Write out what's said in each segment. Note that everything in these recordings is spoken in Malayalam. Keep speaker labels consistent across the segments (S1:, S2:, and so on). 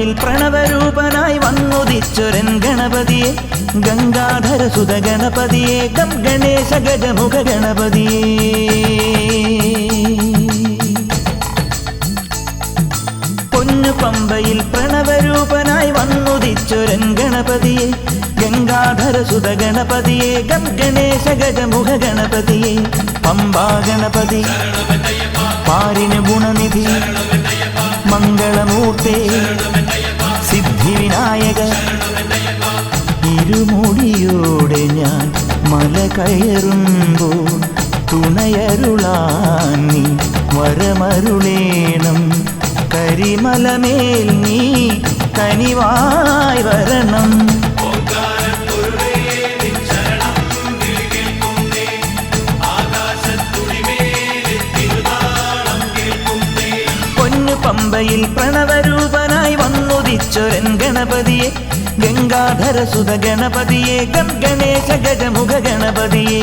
S1: പമ്പയിൽ പ്രണവരൂപനായി വന്നുദിച്ചൊരൻ ഗണപതിയെ ഗംഗാധര സുത ഗണപതിയെ ഗം ഗണേശ ഗജമുഖ ഗണപതിയെ. പൊന്നു പമ്പയിൽ പ്രണവരൂപനായി വന്നുദിച്ചൊരൻ ഗണപതിയെ ഗംഗാധര സുത ഗണപതിയെ ഗം ഗണേശ ഗജമുഖ ഗണപതിയെ. പമ്പാ ഗണപതി പാരിന് ഗുണനിധി മംഗളമൂർത്തേ സിദ്ധിവിനായക ഇരുമുടിയോടെ ഞാൻ മല കയറുമ്പോൾ തുണയരുളാൻ നീ വരമരുളേണം. കരിമലമേൽ നീ കനിവായി ഗണപതിയെ ഗംഗാധര സുത ഗണപതിയെ ഗം ഗണേശ ഗജമുഖ ഗണപതിയെ.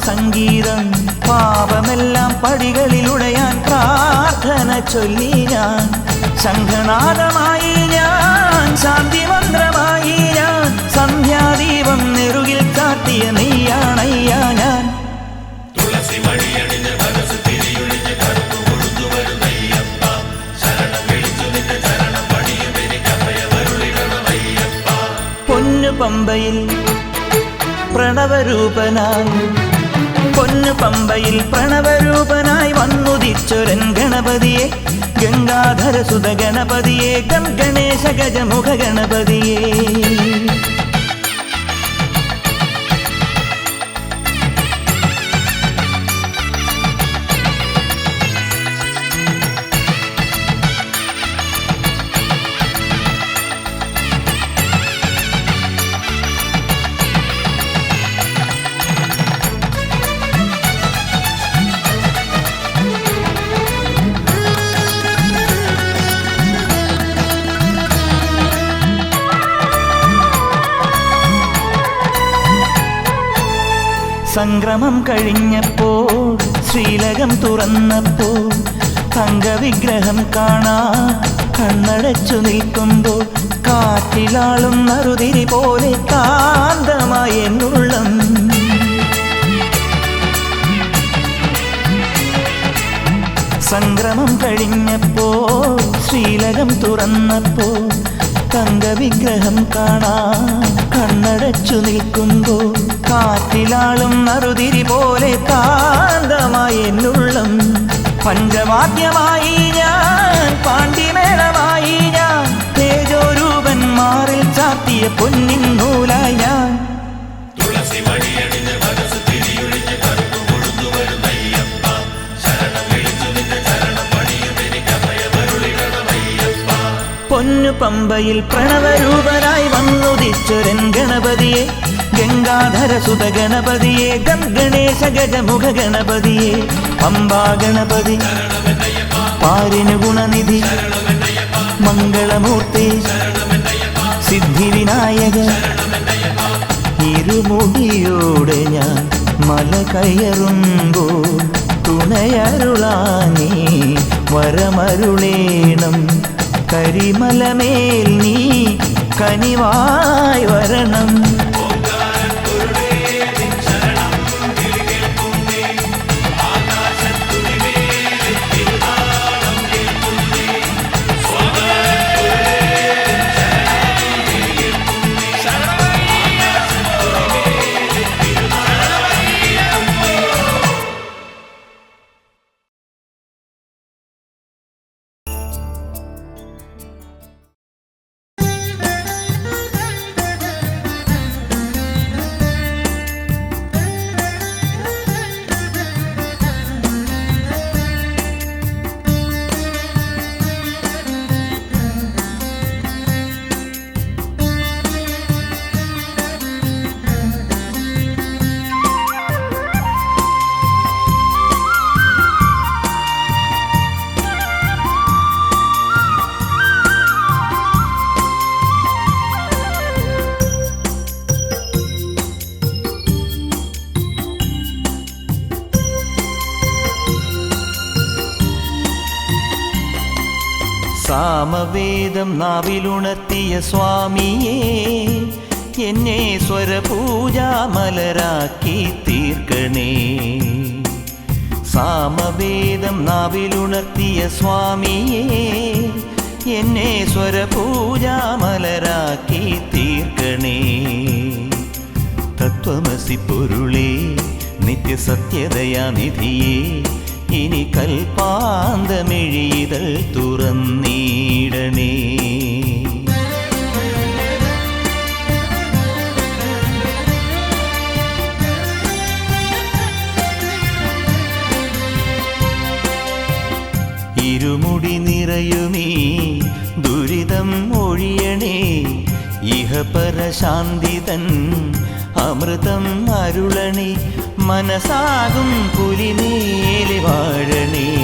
S1: സംഗീതം പാപമെല്ലാം പടികളിലുടയാൻ പ്രാർത്ഥന ചൊല്ലി ഞാൻ. ശംഖനാഥമായി ഞാൻ ശാന്തി മന്ത്രമായി ഞാൻ സന്ധ്യാദീപം നെറുകിൽ കാട്ടിയ നെയ്യാണയ്യ ഞാൻ. പൊന്നു പമ്പയിൽ പ്രണവരൂപനായി പൊന്നു പമ്പയിൽ പ്രണവരൂപനായി വന്നുദിച്ചൊരൻ ഗണപതിയെ. ഗംഗാധര സുത ഗണപതിയെ ഗം ഗണേശ ഗജമുഖ ഗണപതിയെ. കഴിഞ്ഞപ്പോൾ ശ്രീലകം തുറന്നപ്പോൾ തങ്കവിഗ്രഹം കാണാ കണ്ണടച്ചു നിൽക്കുമ്പോൾ കാറ്റിലാളും നറുതിരി പോലെ കാന്തമായ എന്നുള്ളം. സംക്രമം കഴിഞ്ഞപ്പോൾ ശ്രീലകം തുറന്നപ്പോൾ തങ്കവിഗ്രഹം കാണാൻ കണ്ണടച്ചു നിൽക്കുമ്പോൾ കാറ്റിലാളും നറുതിരി പോലെ കാന്തമായി എന്നുള്ളം. പഞ്ചവാദ്യമായി ഞാൻ പാണ്ഡിമേളമായി ഞാൻ തേജോരൂപൻ മാറിൽ ചാത്തിയ പൊന്നിൻ നൂലായി ഞാൻ. പൊന്നു പമ്പയിൽ പ്രണവരൂപനായി വന്നുദിച്ചൊരൻ ഗണപതിയെ. ഗംഗാധര സുത ഗണപതിയെ ഗണേശ ഗജമുഖ ഗണപതിയെ. പമ്പാ ഗണപതി പാരിന് ഗുണനിധി മംഗളമൂർത്തി സിദ്ധിവിനായക. ഇരുമുടിയോടെ ഞാൻ മല കയറുമ്പോൾ തുണയരുളാനീ വരമരുളേണം. കരിമലമേൽ നീ കനിവായി വരണം. സാമവേദം നാവിലുണർത്തിയ സ്വാമിയേ എന്നെ സ്വരപൂജാമലരാക്കി തീർക്കണേ. സാമവേദം നാവിലുണർത്തിയ സ്വാമിയേ എന്നെ സ്വരപൂജാമലരാക്കി തീർക്കണേ. തത്വമസി പൊരുളേ നിത്യസത്യതയാനിധിയേ ഇനി കൽപ്പാന്തമെഴിതൽ തുറന്നീടണേ. ഇരുമുടി നിറയുമീ ദുരിതം ഒഴിയണേ. ഇഹപരശാന്തിതൻ അമൃതം അരുളണേ മനസാകും പുലിമേലെ വാഴണേ.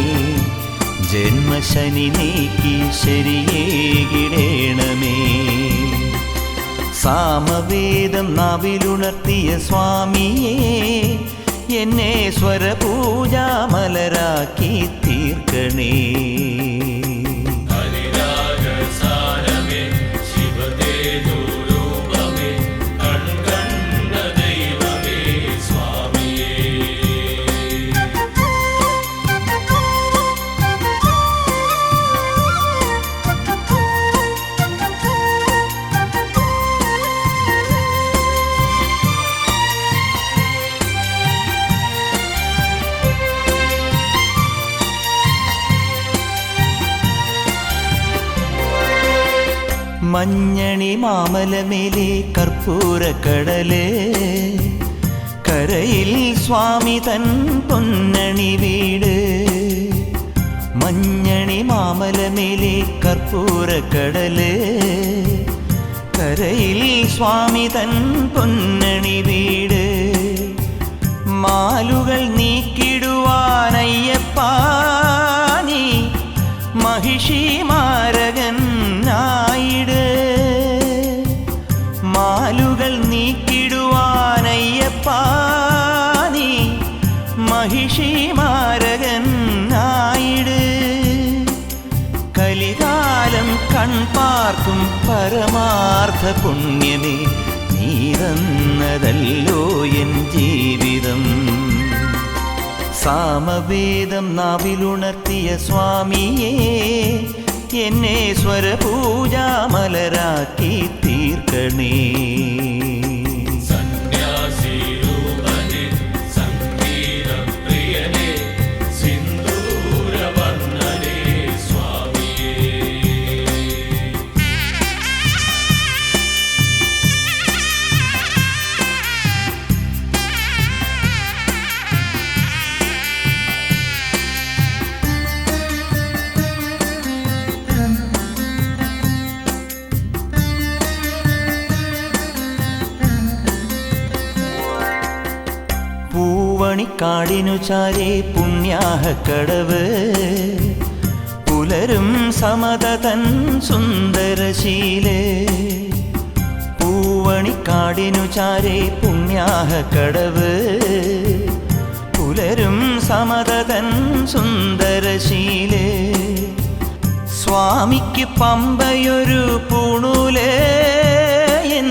S1: ജന്മശനി നീക്കി ശരിയേകിടേണമേ. സാമവേദം നാവിലുണർത്തിയ സ്വാമിയേ എന്നെ സ്വരപൂജാമലരാക്കി തീർക്കണേ. മഞ്ഞണി മാമലമേലെ കടലേ. കരയിൽ സ്വാമി തൻ പൊന്നണി വീട്. മഞ്ഞണി മാമലമേലെ കടലേ. കരയിൽ സ്വാമി തൻ പൊന്നണി വീട്. മാലുകൾ നീക്കിടുവാനയ്യപ്പാനി മഹിഷി മാരകൻ നായിട്. മാലുകൾ നീക്കിടുവാനയ്യപ്പാനി മഹിഷി മാരകൻ നായിട്. കലികാലം കൺപാർക്കും പരമാർത്ഥ പുണ്യമേ നീതന്നതല്ലോ എൻ ജീവിതം. സാമവേദം നാവിലുണർത്തിയ സ്വാമിയേ എന്നെ സ്വരപൂജാമലരാക്കി തീർക്കണേ. ചാരേ പുണ്യാഹ കടവ്. പുലരും സമത തൻ സുന്ദരശീലേ. പൂവണിക്കാടിനു ചാരേ പുണ്യാഹ കടവ്. പുലരും സമത തൻ സുന്ദരശീലേ. സ്വാമിക്ക് പമ്പയൊരു പൂണൂലേ. എൻ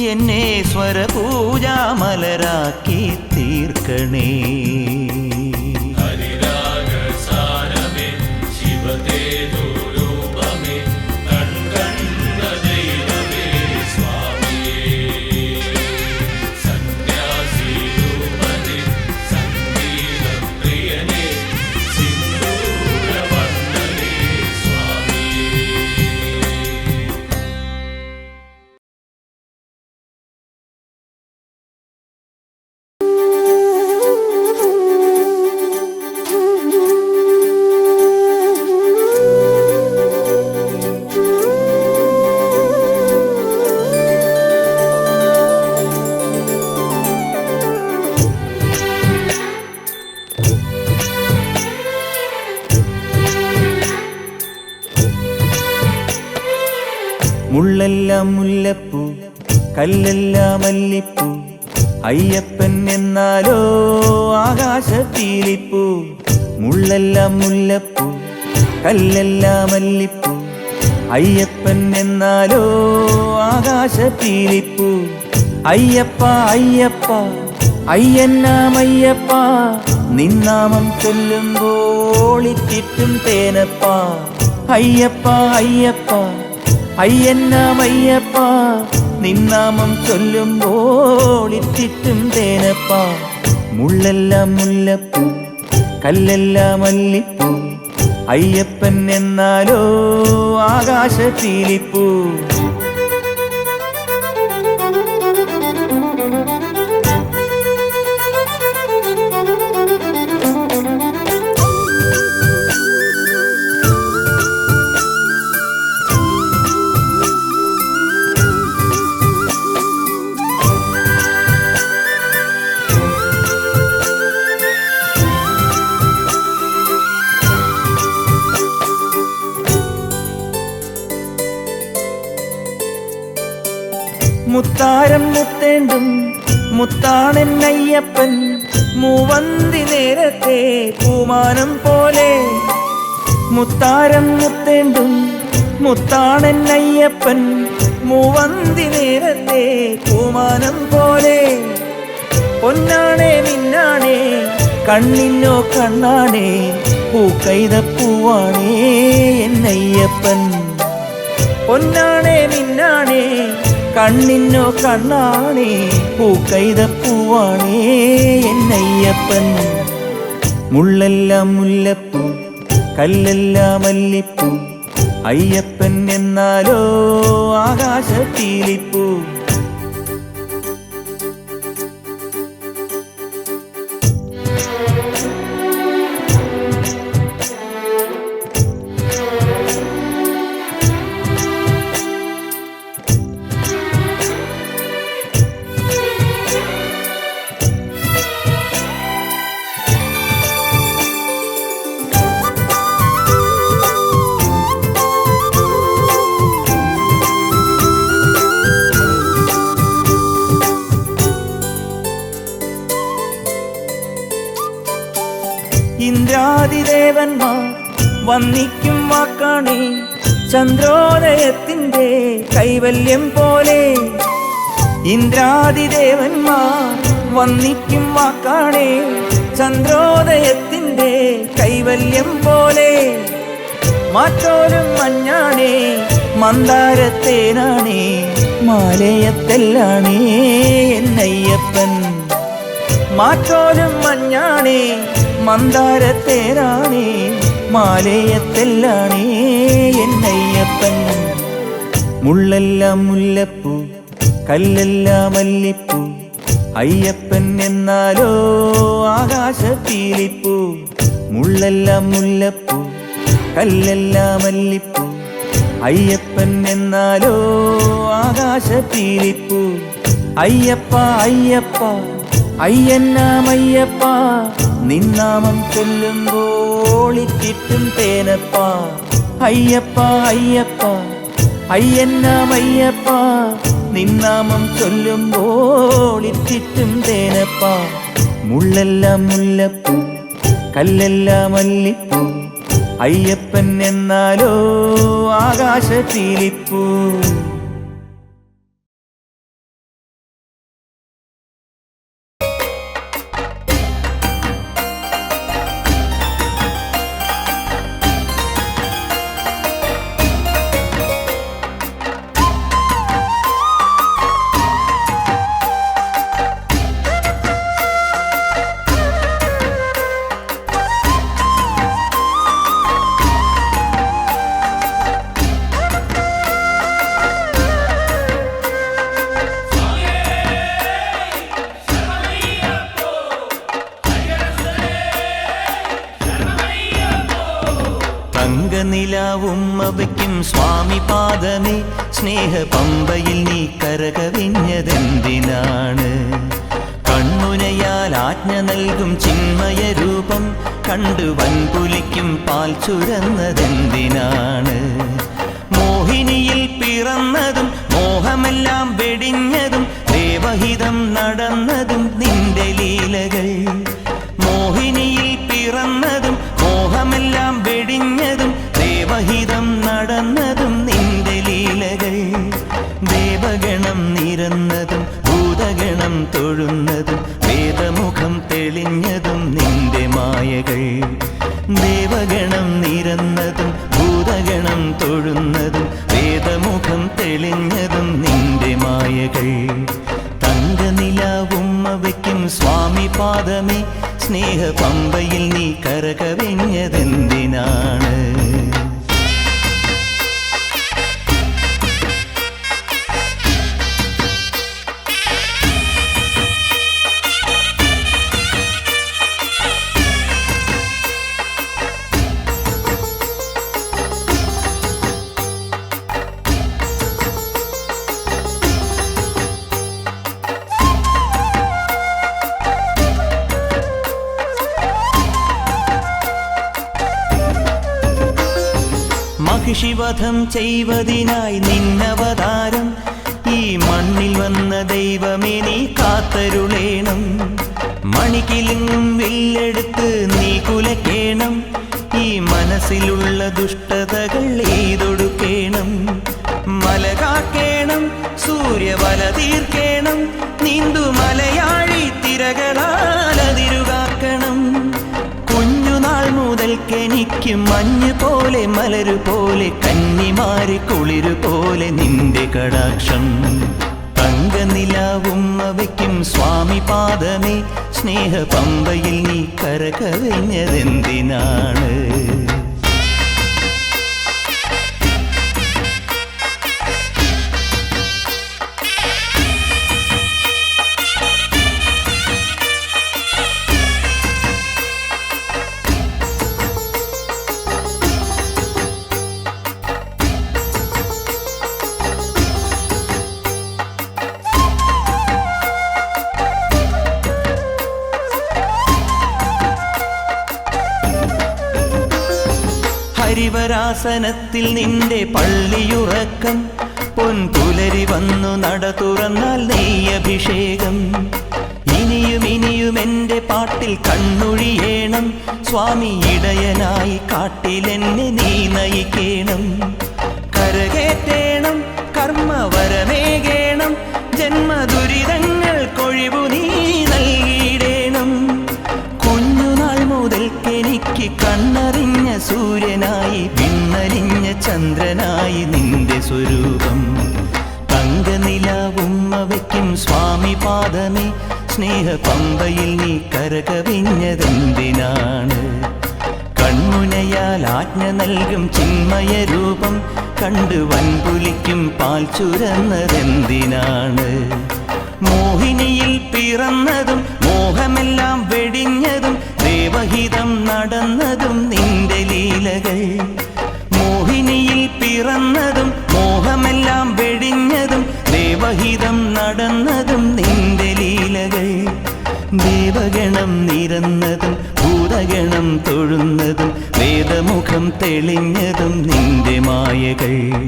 S1: എന്നെ സ്വരപൂജാമലരാക്കി തീർക്കണേ. എന്നാലോ ആകാശത്തിലിപ്പൂ മുള്ളെല്ലാം മുല്ലപ്പൂ കല്ലെല്ലാം മല്ലിപ്പൂ. അയ്യപ്പൻ എന്നാലോ ആകാശത്തിലിപ്പൂ അയ്യപ്പ അയ്യപ്പ അയ്യന്നാമയ്യപ്പ നിന്നാമം ചൊല്ലുമ്പോൾ ഇറ്റിറ്റും തേനപ്പ. അയ്യപ്പ അയ്യപ്പ അയ്യന്നാമയ്യപ്പ നിന്നാമം ചൊല്ലുമ്പോൾ ഇറ്റിറ്റും തേനപ്പാ. മുള്ളെല്ലാം മുല്ലപ്പൂ കല്ലെല്ലാം മല്ലിപ്പൂ. അയ്യപ്പൻ എന്നാലോ ആകാശ പീലിപ്പൂ. പൂമാനം പോലെ മുത്താരം മുത്തേണ്ടും മുത്താണൻ അയ്യപ്പൻ മൂവന്തി നേരത്തെ കൂമാനം പോലെ. പൊന്നാണേ മിന്നാണേ കണ്ണിനോ കണ്ണാണേ പൂക്കൈതപ്പൂവാണേ എന്നയ്യപ്പൻ പൊന്നാണേ മിന്നാണേ കണ്ണിനോ കണ്ണാണേ പൂക്കൈതപ്പൂവാണേ എന്നയ്യപ്പൻ മുള്ളെല്ലാം മുല്ലപ്പൂ കല്ലെല്ലാം മല്ലിപ്പൂ അയ്യപ്പൻ എന്നാലോ ആകാശ പീലിപ്പൂ ചന്ദ്രോദയത്തിന്റെ കൈവല്യം പോലെ ഇന്ദ്രാതിദേവന്മാർ വന്നിക്കും വാക്കാണേ. ചന്ദ്രോദയത്തിന്റെ കൈവല്യം പോലെ മാറ്റോരും മഞ്ഞാണേ മന്ദാരത്തേനാണേ മാലയത്തെല്ലാണേ എന്നയ്യപ്പൻ. മാറ്റോരും മഞ്ഞാണേ മന്ദാരത്തേരാണേ മാലയത്തെല്ലാണേ എന്നയ്യപ്പൻ. മുള്ളെല്ലാം മുല്ലപ്പൂ കല്ലെല്ലാം മല്ലിപ്പൂ അയ്യപ്പൻ എന്നാലോ ആകാശത്തീലിപ്പൂ മുള്ളെല്ലാം മുല്ലപ്പൂ കല്ലെല്ലാം മല്ലിപ്പൂ അയ്യപ്പൻ എന്നാലോ ആകാശത്തീലിപ്പൂ അയ്യപ്പ അയ്യപ്പ അയ്യന്നാമയ്യപ്പ നിന്നാമം ചൊല്ലുമ്പോൾ ഇറ്റിറ്റും തേനപ്പ. അയ്യപ്പ അയ്യപ്പ അയ്യന്നാമയ്യപ്പ നിന്നാമം ചൊല്ലുമ്പോൾ ഇറ്റിറ്റും തേനപ്പ. മുള്ളെല്ലാം മുല്ലപ്പൂ കല്ലെല്ലാം മല്ലിപ്പൂ. അയ്യപ്പൻ എന്നാലോ ആകാശ ചീലിപ്പൂ ചുരന്നതെന്തിനാണ്? മോഹിനിയിൽ പിറന്നതും മോഹമെല്ലാം വെടിഞ്ഞതും ദേവഹിതം നടന്നതും നിന്റെ ലീലകൾ. മോഹിനിയിൽ പിറന്നതും മോഹമെല്ലാം വെടിഞ്ഞതും ദേവഹിതം നടന്നതും നിന്റെ ലീലകൾ. ദേവഗണം നിരന്നതും ഭൂതഗണം തൊഴുന്നതും വേദമുഖം തെളിഞ്ഞതും നിന്റെ മായകൾ. തെളിഞ്ഞതും നിന്റെ മായകൾ. തങ്കനിലാവും അവയ്ക്കും സ്വാമി പാദമേ. സ്നേഹ പമ്പയിൽ നീ കരകവിഞ്ഞതെന്തിനാണ്? മഹിഷിവധം ചെയ്വതിനായി നിന്നവതാരം. ഈ മണ്ണിൽ വന്ന ദൈവമേ നീ കാത്തരുളേണം. മണിക്കിലിങ്ങും വില്ലെടുത്ത് നീ കുലക്കേണം. ഈ മനസ്സിലുള്ള ദുഷ്ടതകൾ എയ്തൊടുക്കേണം മല കാക്കേണം സൂര്യവല തീർക്കേണം. നീന്തു മലയാളി തിരകളാലതിരുകാക്കണം മുതൽക്കെനിക്ക് മഞ്ഞ് പോലെ മലരു പോലെ കന്നിമാരി കുളിരു പോലെ നിന്റെ കടാക്ഷം. തങ്കനിലാവും അവയ്ക്കും സ്വാമി പാദമേ സ്നേഹ പമ്പയിൽ നീ കരകവിഞ്ഞതെന്തിനാണ്? ഹരിവരാസനത്തിൽ നിന്റെ പള്ളിയുറക്കം. പൊൻപുലരി വന്നു നട തുറന്നാൽ നെയ്യഭിഷേകം. ഇനിയും ഇനിയും എന്റെ പാട്ടിൽ കണ്ണൊഴിയേണം. സ്വാമി ഇടയനായി കാട്ടിലെന്നെ നീ നയിക്കേണം. കരകേറ്റേണം കർമ്മവരമേകേണം. ജന്മദുരിതങ്ങൾ കൊഴിവു നീ നൽകിയിടേണം. കുഞ്ഞുനാൾ മുതൽക്കെനിക്ക് കണ്ണറിഞ്ഞ സൂര്യനായി ചന്ദ്രനായി നിന്റെ സ്വരൂപം. തങ്കനിലാവും അവയ്ക്കും സ്വാമി പാദമേ. സ്നേഹ പമ്പയിൽ നീ കരകവിഞ്ഞതെന്തിനാണ്? കൺമുനയാൽ ആജ്ഞ നൽകും ചിന്മയ രൂപം. കണ്ടു വൻപുലിക്കും പാൽ ചുരന്നതെന്തിനാണ്? മോഹിനിയിൽ പിറന്നതും മോഹമെല്ലാം തെളിഞ്ഞതും നിന്റെ മായകൾ.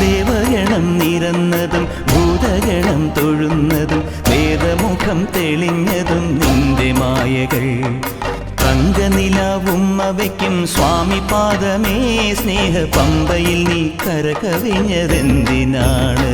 S1: ദേവഗണം നിരന്നതും ഭൂതഗണം തൊഴുന്നതും വേദമുഖം തെളിഞ്ഞതും നിന്റെ മായകൾ. തങ്കനിലാവും അവയ്ക്കും സ്വാമി പാദമേ സ്നേഹ പമ്പയിൽ നീ കരകവിഞ്ഞതെന്തിനാണ്?